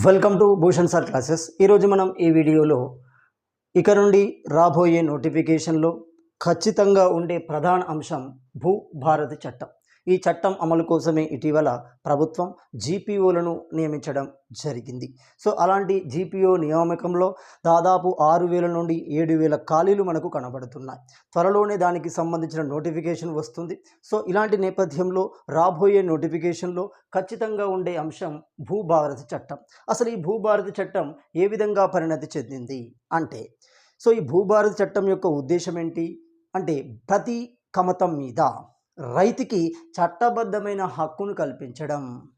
Welcome to Bhushan sir classes ఈరోజు మనం ఈ వీడియోలో ఇక నుండి రాబోయే నోటిఫికేషన్లో ఖచ్చితంగా ఉండే ప్రధాన అంశం భూ భారతి చట్టం. ఈ చట్టం అమలు కోసమే ఇటీవల ప్రభుత్వం జీపీఓలను నియమించడం జరిగింది. సో అలాంటి జీపీఓ నియామకంలో దాదాపు ఆరు వేల నుండి ఏడు వేల ఖాళీలు మనకు కనబడుతున్నాయి. త్వరలోనే దానికి సంబంధించిన నోటిఫికేషన్ వస్తుంది. సో ఇలాంటి నేపథ్యంలో రాబోయే నోటిఫికేషన్లో ఖచ్చితంగా ఉండే అంశం భూభారతి చట్టం. అసలు ఈ భూభారతి చట్టం ఏ విధంగా పరిణతి చెందింది అంటే సో ఈ భూభారతి చట్టం యొక్క ఉద్దేశం ఏంటి? అంటే ప్రతి కమతం మీద రైతుకి చట్టబద్ధమైన హక్కును కల్పించడం.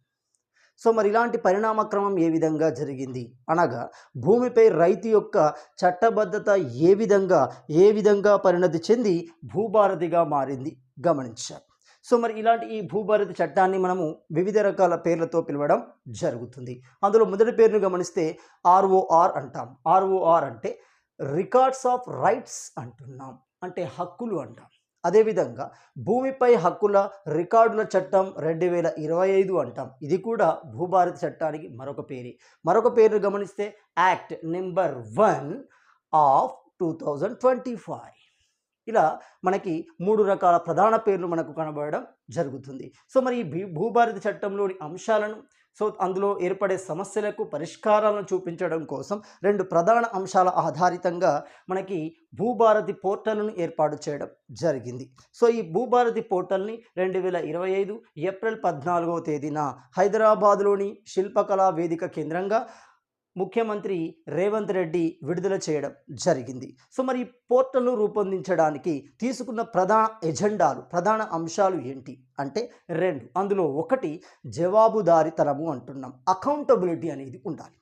సో మరి ఇలాంటి పరిణామక్రమం ఏ విధంగా జరిగింది? అనగా భూమిపై రైతు యొక్క చట్టబద్ధత ఏ విధంగా ఏ విధంగా పరిణతి చెంది భూభారతిగా మారింది? గమనించారు సో మరి ఇలాంటి ఈ భూభారతి చట్టాన్ని మనము వివిధ రకాల పేర్లతో పిలవడం జరుగుతుంది. అందులో మొదటి పేరును గమనిస్తే ఆర్ఓఆర్ అంటాం. ఆర్ఓఆర్ అంటే రికార్డ్స్ ఆఫ్ రైట్స్ అంటున్నాం. అంటే హక్కులు అంటాం. అదేవిధంగా భూమిపై హక్కుల రికార్డుల చట్టం రెండు వేల ఇరవై ఐదు అంటాం. ఇది కూడా భూభారతి చట్టానికి మరొక పేరు. మరొక పేరును గమనిస్తే act number one of two thousand twenty five. ఇలా మనకి మూడు రకాల ప్రధాన పేర్లు మనకు కనబడడం జరుగుతుంది. సో మరి ఈ భూ- భూభారతి చట్టంలోని అంశాలను సో అందులో ఏర్పడే సమస్యలకు పరిష్కారాలను చూపించడం కోసం రెండు ప్రధాన అంశాల ఆధారితంగా మనకి భూభారతి పోర్టల్ను ఏర్పాటు చేయడం జరిగింది. సో ఈ భూభారతి పోర్టల్ని రెండు వేల ఇరవై ఐదు ఏప్రిల్ పద్నాలుగవ తేదీన హైదరాబాద్లోని శిల్పకళా వేదిక కేంద్రంగా ముఖ్యమంత్రి రేవంత్ రెడ్డి విడుదల చేయడం జరిగింది. సో మరి పోర్టల్ను రూపొందించడానికి తీసుకున్న ప్రధాన ఎజెండాలు ప్రధాన అంశాలు ఏంటి? అంటే రెండు. అందులో ఒకటి జవాబుదారితనము అంటున్నాం. అకౌంటబిలిటీ అనేది ఉండాలి.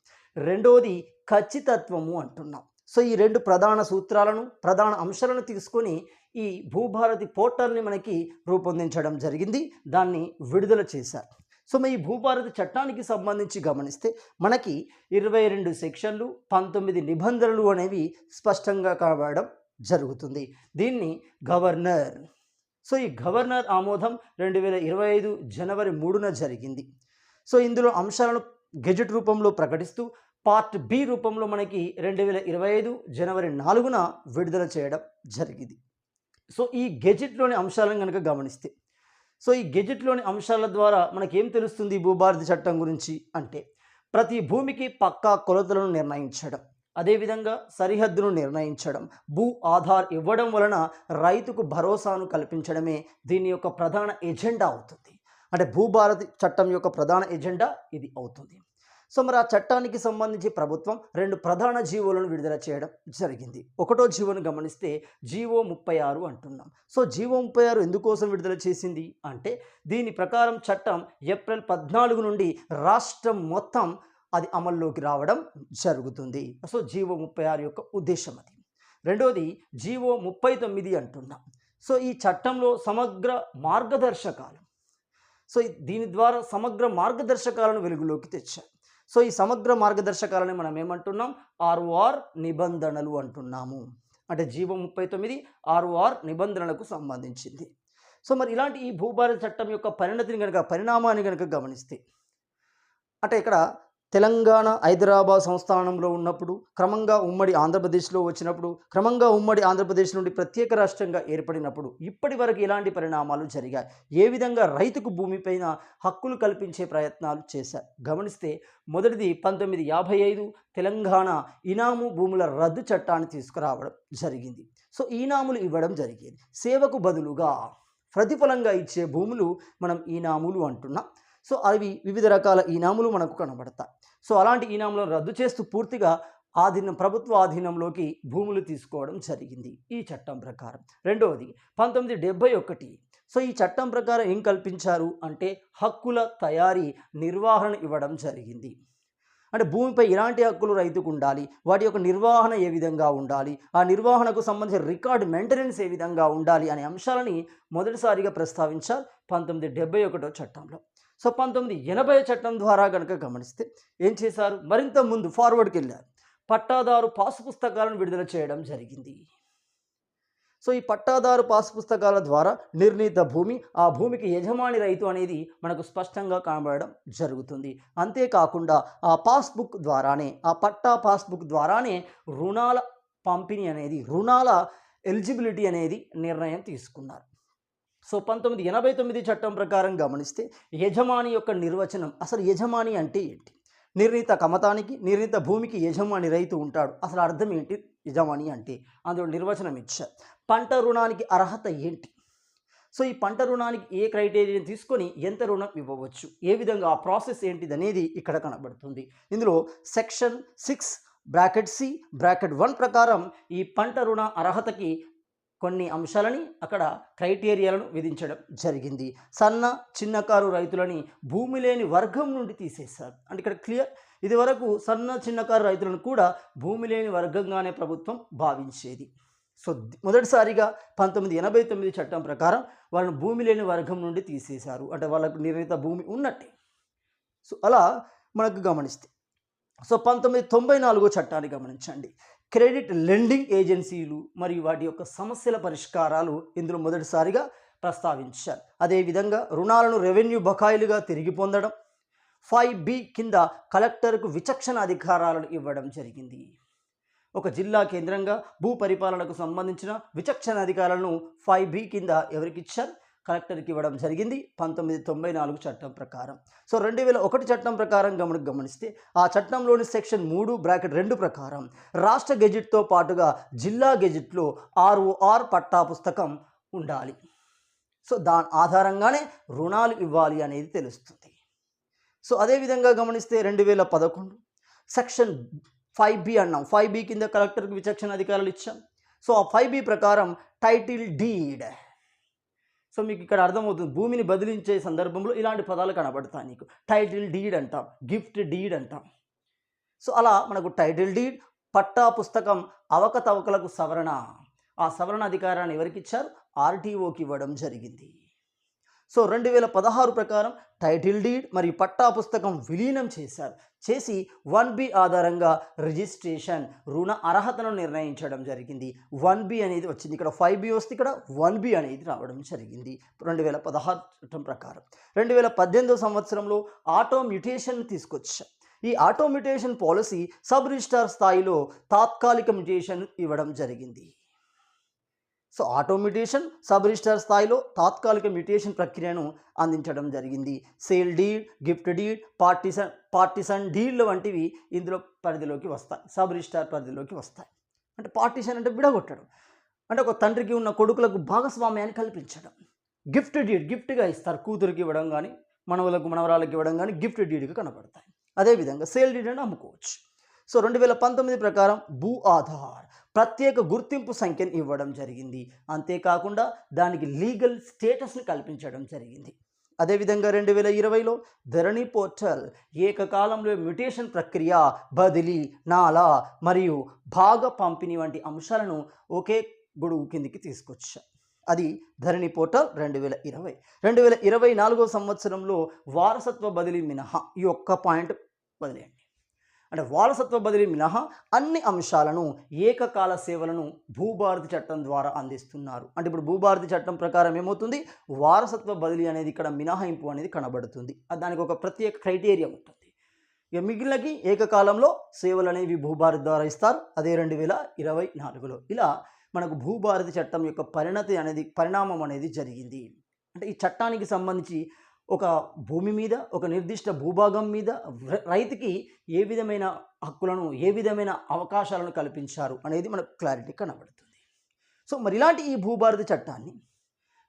రెండోది ఖచ్చితత్వము అంటున్నాం. సో ఈ రెండు ప్రధాన సూత్రాలను ప్రధాన అంశాలను తీసుకొని ఈ భూభారతి పోర్టల్ని మనకి రూపొందించడం జరిగింది. దాన్ని విడుదల చేశారు. సో ఈ భూభారత చట్టానికి సంబంధించి గమనిస్తే మనకి ఇరవై రెండు సెక్షన్లు పంతొమ్మిది నిబంధనలు అనేవి స్పష్టంగా కనబడడం జరుగుతుంది. దీన్ని గవర్నర్ సో ఈ గవర్నర్ ఆమోదం రెండు వేల ఇరవై ఐదు జనవరి మూడున జరిగింది. సో ఇందులో అంశాలను గెజెట్ రూపంలో ప్రకటిస్తూ పార్ట్ బి రూపంలో మనకి రెండు వేల ఇరవై ఐదు జనవరి నాలుగున విడుదల చేయడం జరిగింది. సో ఈ గెజెట్లోని అంశాలను కనుక గమనిస్తే సో ఈ గెజెట్లోని అంశాల ద్వారా మనకేం తెలుస్తుంది భూభారతి చట్టం గురించి అంటే ప్రతి భూమికి పక్కా కొలతలను నిర్ణయించడం అదేవిధంగా సరిహద్దును నిర్ణయించడం భూ ఆధార్ ఇవ్వడం వలన రైతుకు భరోసాను కల్పించడమే దీని యొక్క ప్రధాన ఎజెండా అవుతుంది. అంటే భూభారతి చట్టం యొక్క ప్రధాన ఎజెండా ఇది అవుతుంది. సో మరి ఆ చట్టానికి సంబంధించి ప్రభుత్వం రెండు ప్రధాన జీవోలను విడుదల చేయడం జరిగింది. ఒకటో జీవోను గమనిస్తే జీవో ముప్పై ఆరు అంటున్నాం. సో జీవో ముప్పై ఆరు ఎందుకోసం విడుదల చేసింది? అంటే దీని ప్రకారం చట్టం ఏప్రిల్ పద్నాలుగు నుండి రాష్ట్రం మొత్తం అది అమల్లోకి రావడం జరుగుతుంది. సో జీవో ముప్పై ఆరు యొక్క ఉద్దేశం అది. రెండోది జీవో ముప్పై తొమ్మిది అంటున్నాం. సో ఈ చట్టంలో సమగ్ర మార్గదర్శకాలు. సో దీని ద్వారా సమగ్ర మార్గదర్శకాలను వెలుగులోకి తెచ్చారు. సో ఈ సమగ్ర మార్గదర్శకాలని మనం ఏమంటున్నాం? ఆర్ఓఆర్ నిబంధనలు అంటున్నాము. అంటే జీవో ముప్పై తొమ్మిది ఆర్ఓఆర్ నిబంధనలకు సంబంధించింది. సో మరి ఇలాంటి ఈ భూభారత చట్టం యొక్క పరిణతిని కనుక పరిణామాన్ని కనుక గమనిస్తే అంటే ఇక్కడ తెలంగాణ హైదరాబాద్ సంస్థానంలో ఉన్నప్పుడు క్రమంగా ఉమ్మడి ఆంధ్రప్రదేశ్లో వచ్చినప్పుడు క్రమంగా ఉమ్మడి ఆంధ్రప్రదేశ్ నుండి ప్రత్యేక రాష్ట్రంగా ఏర్పడినప్పుడు ఇప్పటి వరకు ఎలాంటి పరిణామాలు జరిగాయి. ఏ విధంగా రైతుకు భూమిపైన హక్కులు కల్పించే ప్రయత్నాలు చేశారు? గమనిస్తే మొదటిది పంతొమ్మిది యాభై ఐదు తెలంగాణ ఇనాము భూముల రద్దు చట్టాన్ని తీసుకురావడం జరిగింది. సో ఈనాములు ఇవ్వడం జరిగేది. సేవకు బదులుగా ప్రతిఫలంగా ఇచ్చే భూములు మనం ఈనాములు అంటున్నాం. సో అవి వివిధ రకాల ఈనాములు మనకు కనబడతాయి. సో అలాంటి ఈనాములను రద్దు చేస్తూ పూర్తిగా ఆధీనం ప్రభుత్వ ఆధీనంలోకి భూములు తీసుకోవడం జరిగింది ఈ చట్టం ప్రకారం. రెండవది పంతొమ్మిది డెబ్బై ఒకటి. సో ఈ చట్టం ప్రకారం ఏం కల్పించారు అంటే హక్కుల తయారీ నిర్వహణ ఇవ్వడం జరిగింది. అంటే భూమిపై ఎలాంటి హక్కులు రైతుకు ఉండాలి? వాటి యొక్క నిర్వహణ ఏ విధంగా ఉండాలి? ఆ నిర్వహణకు సంబంధించిన రికార్డ్ మెయింటెనెన్స్ ఏ విధంగా ఉండాలి అనే అంశాలని మొదటిసారిగా ప్రస్తావించారు పంతొమ్మిది డెబ్బై ఒకటో చట్టంలో. సో పంతొమ్మిది ఎనభై చట్టం ద్వారా కనుక గమనిస్తే ఏం చేశారు? మరింత ముందు ఫార్వర్డ్కి వెళ్ళారు పట్టాదారు పాసు పుస్తకాలను విడుదల చేయడం జరిగింది. సో ఈ పట్టాదారు పాస్ పుస్తకాల ద్వారా నిర్ణీత భూమి ఆ భూమికి యజమాని రైతు అనేది మనకు స్పష్టంగా కనబడడం జరుగుతుంది. అంతేకాకుండా ఆ పాస్బుక్ ద్వారానే ఆ పట్టా పాస్బుక్ ద్వారానే రుణాల పంపిణీ అనేది రుణాల ఎలిజిబిలిటీ అనేది నిర్ణయం తీసుకున్నారు. సో పంతొమ్మిది ఎనభై తొమ్మిది చట్టం ప్రకారం గమనిస్తే యజమాని యొక్క నిర్వచనం అసలు యజమాని అంటే ఏంటి? నిర్ణీత కమతానికి నిర్ణీత భూమికి యజమాని రైతు ఉంటాడు. అసలు అర్థం ఏంటి? యజమాని అంటే అందులో నిర్వచనం ఇచ్చారు. పంట రుణానికి అర్హత ఏంటి? సో ఈ పంట రుణానికి ఏ క్రైటీరియా తీసుకొని ఎంత రుణం ఇవ్వవచ్చు? ఏ విధంగా ఆ ప్రాసెస్ ఏంటిది అనేది ఇక్కడ కనబడుతుంది. ఇందులో section six bracket C bracket one ప్రకారం ఈ పంట రుణ అర్హతకి కొన్ని అంశాలని అక్కడ క్రైటీరియాలను విధించడం జరిగింది. సన్న చిన్నకారు రైతులని భూమి లేని వర్గం నుండి తీసేశారు. అంటే ఇక్కడ క్లియర్ ఇదివరకు సన్న చిన్నకారు రైతులను కూడా భూమి లేని వర్గంగానే ప్రభుత్వం భావించేది. సో మొదటిసారిగా పంతొమ్మిది ఎనభై తొమ్మిది చట్టం ప్రకారం వాళ్ళని భూమి లేని వర్గం నుండి తీసేశారు. అంటే వాళ్ళకు నిర్ణీత భూమి ఉన్నట్టే. సో అలా మనకు గమనిస్తే. సో పంతొమ్మిది తొంభై నాలుగో చట్టాన్ని గమనించండి. క్రెడిట్ లెండింగ్ ఏజెన్సీలు మరియు వాటి యొక్క సమస్యల పరిష్కారాలు ఇందులో మొదటిసారిగా ప్రస్తావించారు. అదేవిధంగా రుణాలను రెవెన్యూ బకాయిలుగా తిరిగి పొందడం ఫైవ్ బి కింద కలెక్టర్కు విచక్షణ అధికారాలను ఇవ్వడం జరిగింది. ఒక జిల్లా కేంద్రంగా భూ పరిపాలనకు సంబంధించిన విచక్షణ అధికారాలను ఫైవ్ బి కింద ఎవరికి ఇచ్చారు? కలెక్టర్కి ఇవ్వడం జరిగింది. పంతొమ్మిది తొంభై నాలుగు చట్టం ప్రకారం. సో రెండు వేల ఒకటి చట్టం ప్రకారం గమని గమనిస్తే ఆ చట్టంలోని సెక్షన్ మూడు బ్రాకెట్ రెండు ప్రకారం రాష్ట్ర గెజిట్తో పాటుగా జిల్లా గెజిట్లో ఆర్ఓఆర్ పట్టా పుస్తకం ఉండాలి. సో దాని ఆధారంగానే రుణాలు ఇవ్వాలి అనేది తెలుస్తుంది. సో అదేవిధంగా గమనిస్తే రెండు వేల పదకొండు సెక్షన్ ఫైవ్ బి అన్నాం. ఫైవ్ బి కింద కలెక్టర్కి విచక్షణ అధికారాలు ఇచ్చాం. సో ఆ ఫైవ్ బి ప్రకారం టైటిల్ డీడ్ సో మీకు ఇక్కడ అర్థమవుతుంది. భూమిని బదిలించే సందర్భంలో ఇలాంటి పదాలు కనబడతాయి నీకు. టైటిల్ డీడ్ అంటాం. గిఫ్ట్ డీడ్ అంటాం. సో అలా మనకు టైటిల్ డీడ్ పట్టా పుస్తకం అవకతవకలకు సవరణ. ఆ సవరణ అధికారాన్ని ఎవరికి ఇచ్చారు ఆర్టీఓకి ఇవ్వడం జరిగింది. సో రెండు వేల పదహారు ప్రకారం టైటిల్ డీడ్ మరియు పట్టా పుస్తకం విలీనం చేశారు. చేసి వన్ బి ఆధారంగా రిజిస్ట్రేషన్ రుణ అర్హతను నిర్ణయించడం జరిగింది. వన్ బి అనేది వచ్చింది ఇక్కడ ఫైవ్ బి వస్తే ఇక్కడ వన్ బి అనేది రావడం జరిగింది. రెండు వేల పదహారు చట్టం ప్రకారం. రెండు వేల పద్దెనిమిదో సంవత్సరంలో ఆటో మ్యుటేషన్ తీసుకొచ్చాం. ఈ auto mutation policy sub registrar స్థాయిలో తాత్కాలిక మ్యుటేషన్ ఇవ్వడం జరిగింది. సో ఆటోమిటేషన్ సబ్ రిజిస్టర్ స్థాయిలో తాత్కాలిక మ్యూటేషన్ ప్రక్రియను అందించడం జరిగింది. Sale deed gift deed partition partition డీడ్లు వంటివి ఇందులో పరిధిలోకి వస్తాయి. సబ్ రిజిస్టార్ పరిధిలోకి వస్తాయి. అంటే పార్టిషన్ అంటే విడగొట్టడం. అంటే ఒక తండ్రికి ఉన్న కొడుకులకు భాగస్వామ్యాన్ని కల్పించడం. గిఫ్ట్ డీడ్ గిఫ్ట్గా ఇస్తారు. కూతురికి ఇవ్వడం కానీ మనవలకు మనవరాలకు ఇవ్వడం కానీ గిఫ్ట్ డీడ్గా కనబడతాయి. అదేవిధంగా సేల్ డీడ్ అని అమ్ముకోవచ్చు. సో రెండు వేల పంతొమ్మిది ప్రకారం భూ ఆధార్ ప్రత్యేక గుర్తింపు సంఖ్యను ఇవ్వడం జరిగింది. అంతేకాకుండా దానికి లీగల్ స్టేటస్ని కల్పించడం జరిగింది. అదేవిధంగా రెండు వేల ఇరవైలో ధరణి పోర్టల్ ఏకకాలంలో మ్యుటేషన్ ప్రక్రియ బదిలీ నాలా మరియు భాగ పంపిణీ వంటి అంశాలను ఒకే గొడుగు కిందికి తీసుకొచ్చా. అది ధరణి పోర్టల్ రెండు వేల ఇరవై. రెండు వేల ఇరవై నాలుగో సంవత్సరంలో వారసత్వ బదిలీ మినహా ఈ ఒక్క పాయింట్ వదిలేయండి. అంటే వారసత్వ బదిలీ మినహా అన్ని అంశాలను ఏకకాల సేవలను భూభారతి చట్టం ద్వారా అందిస్తున్నారు. అంటే ఇప్పుడు భూభారతి చట్టం ప్రకారం ఏమవుతుంది? వారసత్వ బదిలీ అనేది ఇక్కడ మినహాయింపు అనేది కనబడుతుంది. దానికి ఒక ప్రత్యేక క్రైటీరియా ఉంటుంది. ఇక మిగిలినకి ఏకకాలంలో సేవలు అనేవి భూభారతి ద్వారా ఇస్తారు. అదే రెండు వేల ఇరవై నాలుగులో. ఇలా మనకు భూభారతి చట్టం యొక్క పరిణతి అనేది పరిణామం అనేది జరిగింది. అంటే ఈ చట్టానికి సంబంధించి ఒక భూమి మీద ఒక నిర్దిష్ట భూభాగం మీద ర- రైతుకి ఏ విధమైన హక్కులను ఏ విధమైన అవకాశాలను కల్పించారు అనేది మనకు క్లారిటీ కనబడుతుంది. సో మరి ఇలాంటి ఈ భూభారతి చట్టాన్ని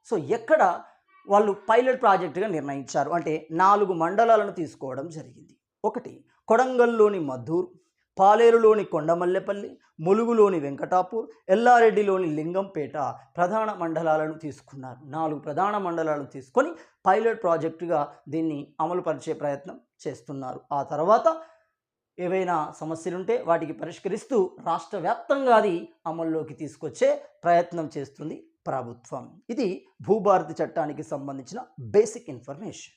సో ఎక్కడ వాళ్ళు పైలట్ ప్రాజెక్టుగా నిర్ణయించారు? అంటే నాలుగు మండలాలను తీసుకోవడం జరిగింది. ఒకటి కొడంగల్లోని మద్దూరు పాలేరులోని కొండమల్లెపల్లి ములుగులోని వెంకటాపూర్ ఎల్లారెడ్డిలోని లింగంపేట ప్రధాన మండలాలను తీసుకున్నారు. నాలుగు ప్రధాన మండలాలను తీసుకొని పైలట్ ప్రాజెక్టుగా దీన్ని అమలుపరిచే ప్రయత్నం చేస్తున్నారు. ఆ తర్వాత ఏవైనా సమస్యలుంటే వాటికి పరిష్కరిస్తూ రాష్ట్ర వ్యాప్తంగా అది అమల్లోకి తీసుకొచ్చే ప్రయత్నం చేస్తుంది ప్రభుత్వం. ఇది భూభారతి చట్టానికి సంబంధించిన బేసిక్ ఇన్ఫర్మేషన్.